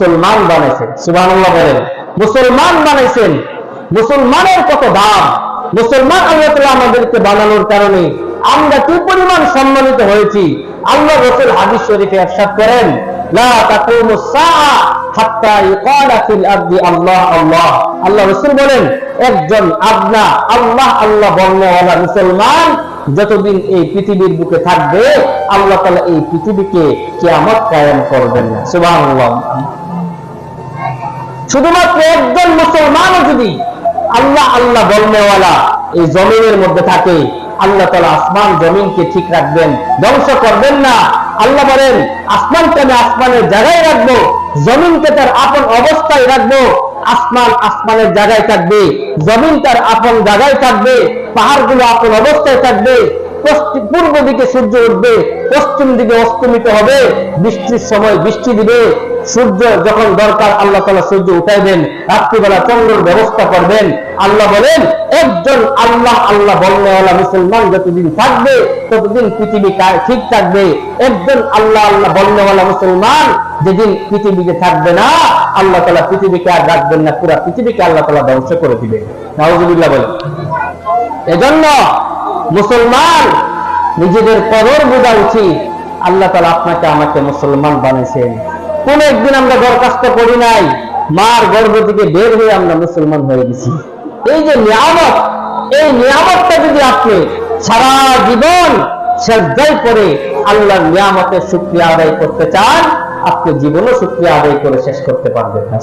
মুসলমান বানাইছেন। সুবাহ মুসলমান বানাইছেন। মুসলমানের কত দাম? মুসলমান আল্লাহ তালা আমাদেরকে বানানোর কারণে আমরা কি পরিমাণ সম্মানিত হয়েছি? আল্লাহ রসুল হাদিস শরীফে একসাথ করেন আল্লাহ যতদিন এই পৃথিবীর বুকে থাকবে, আল্লাহ তালা এই পৃথিবীকে কেয়ামত কায়েম করবেন না। সুবাহ শুধুমাত্র একজন মুসলমানও যদি আল্লাহ আল্লাহ বলনেওয়ালা এই জমিনের মধ্যে থাকে, আল্লাহ তালা আসমান জমিনকে ঠিক রাখবেন, ধ্বংস করবেন না। আল্লাহ বলেন, আসমানকে আমি আসমানের জায়গায় রাখব, জমিনকে তার আপন অবস্থায় রাখব। আসমান আসমানের জায়গায় থাকবে, জমিন তার আপন জায়গায় থাকবে, পাহাড়গুলো আপন অবস্থায় থাকবে পূর্ব দিকে সূর্য উঠবে, পশ্চিম দিকে অস্তমিত হবে, বৃষ্টির সময় বৃষ্টি দিবে সূর্য যখন দরকার, আল্লাহ তালা সূর্য উঠাইবেন। রাত্রিবেলা চন্দ্রের ব্যবস্থা করবেন। আল্লাহ বলেন, একজন আল্লাহ আল্লাহ বলনেওয়ালা মুসলমান যতদিন থাকবে, ততদিন পৃথিবী ঠিক থাকবে। একজন আল্লাহ আল্লাহ বলনেওয়ালা মুসলমান যেদিন পৃথিবীতে থাকবে না, আল্লাহ তালা পৃথিবীকে আর রাখবেন না, পুরা পৃথিবীকে আল্লাহ তালা ধ্বংস করে দিবে নাউজুবিল্লাহ বলেন। এজন্য মুসলমান নিজেদের কদর বোঝা উচিত। আল্লাহ তালা আপনাকে আমাকে মুসলমান বানিয়েছেন। কোন একদিন আমরা দরখাস্ত করি নাই মার গর্ভ থেকে বের হয়ে আমরা মুসলমান হয়ে গেছি এই যে নিয়ামত, এই নিয়ামতটা যদি আপনি সারা জীবন শ্রদ্ধায় করে আল্লাহর নিয়ামতের শুক্রিয়া আদায় করতে চান, আপনি জীবনও শুক্রিয়া আদায় করে শেষ করতে পারবেন না।